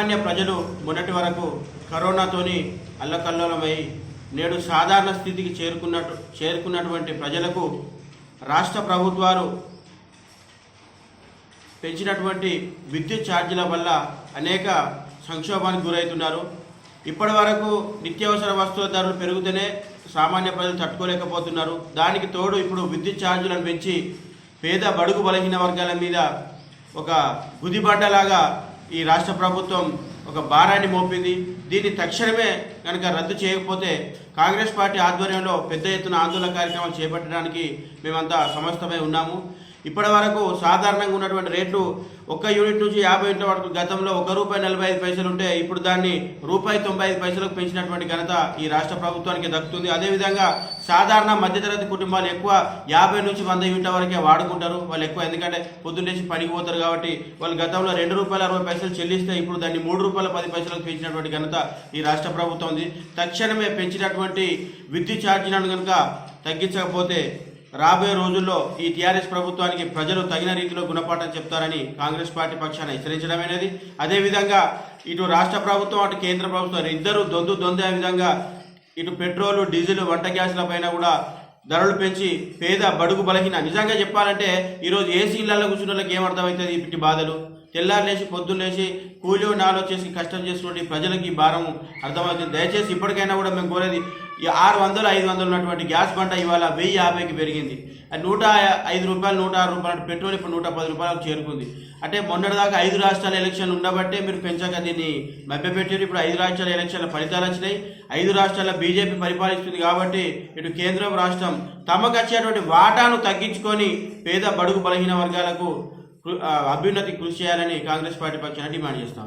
సామాన్య ప్రజలు మొన్నటి వరకు కరోనాతోని అల్లకల్లోలమై నేడు సాధారణ స్థితికి చేరుకున్నట్టు చేరుకున్నటువంటి ప్రజలకు రాష్ట్ర ప్రభుత్వాలు పెంచినటువంటి విద్యుత్ ఛార్జీల వల్ల అనేక సంక్షోభానికి గురవుతున్నారు ఇప్పటి వరకు నిత్యావసర వస్తువుల ధరలు పెరుగుతూనే సామాన్య ప్రజలు తట్టుకోలేకపోతున్నారు. దానికి తోడు ఇప్పుడు విద్యుత్ ఛార్జీలను పెంచి పేద బడుగు బలహీన వర్గాల మీద ఒక గుదిబండలాగా ఈ రాష్ట్ర ప్రభుత్వం ఒక భారాన్ని మోపింది. దీన్ని తక్షణమే కనుక రద్దు చేయకపోతే కాంగ్రెస్ పార్టీ ఆధ్వర్యంలో పెద్ద ఎత్తున ఆందోళన కార్యక్రమాలు చేపట్టడానికి మేమంతా సమస్తమై ఉన్నాము. ఇప్పటి వరకు సాధారణంగా ఉన్నటువంటి రేట్లు ఒక్క యూనిట్ నుంచి యాభై యూనిట్ల వరకు గతంలో ఒక రూపాయి నలభై ఐదు పైసలు ఉంటే ఇప్పుడు దాన్ని రూపాయి తొంభై ఐదు పైసలకు పెంచినటువంటి ఘనత ఈ రాష్ట్ర ప్రభుత్వానికి దక్కుతుంది. అదేవిధంగా సాధారణ మధ్యతరగతి కుటుంబాలు ఎక్కువ యాభై నుంచి వంద యూనిట్ల వరకే వాడుకుంటారు. వాళ్ళు ఎక్కువ ఎందుకంటే పొద్దున్నేసి పనికి పోతారు కాబట్టి వాళ్ళు గతంలో రెండు రూపాయల అరవై పైసలు చెల్లిస్తే ఇప్పుడు దాన్ని మూడు రూపాయల పది పైసలకు పెంచినటువంటి ఘనత ఈ రాష్ట్ర ప్రభుత్వం ఉంది. తక్షణమే పెంచినటువంటి విద్యుత్ ఛార్జీలను కనుక తగ్గించకపోతే రాబోయే రోజుల్లో ఈ టీఆర్ఎస్ ప్రభుత్వానికి ప్రజలు తగిన రీతిలో గుణపాఠం చెప్తారని కాంగ్రెస్ పార్టీ పక్షాన హెచ్చరించడమైనది. అదేవిధంగా ఇటు రాష్ట్ర ప్రభుత్వం అటు కేంద్ర ప్రభుత్వం ఇద్దరు దొందు దొందే విధంగా ఇటు పెట్రోలు డీజిల్ వంట గ్యాస్ల పైన కూడా ధరలు పెంచి పేద బడుగు బలహీన. నిజంగా చెప్పాలంటే ఈరోజు ఏసీ ఇళ్ళలో కూర్చున్న వాళ్ళకి ఏమర్థమవుతుంది ఇప్పటి బాధలు? తెల్లారులేసి పొద్దున్నేసి కూలి నాలో చేసి కష్టం చేసినటువంటి ప్రజలకి ఈ భారం అర్థమవుతుంది. దయచేసి ఇప్పటికైనా కూడా మేము కోరేది ఈ ఆరు వందలు ఐదు వందలు ఉన్నటువంటి గ్యాస్ బండ ఇవాళ వెయ్యి యాభైకి పెరిగింది. అది నూట ఐదు రూపాయలు నూట ఆరు రూపాయలు పెట్రోల్ ఇప్పుడు నూట పది రూపాయలకు చేరుకుంది. అంటే మొన్నటిదాకా ఐదు రాష్ట్రాల ఎలక్షన్లు ఉండబట్టే మీరు పెంచాక దీన్ని మభ్యపెట్టారు. ఇప్పుడు ఐదు రాష్ట్రాల ఎలక్షన్ల ఫలితాలు వచ్చినాయి. ఐదు రాష్ట్రాల బీజేపీ పరిపాలిస్తుంది కాబట్టి ఇటు కేంద్రం రాష్ట్రం తమకు వచ్చేటువంటి వాటాను తగ్గించుకొని పేద బడుగు బలహీన వర్గాలకు అభ్యున్నతి కృషి చేయాలని కాంగ్రెస్ పార్టీ పక్షాన డిమాండ్ చేస్తాం.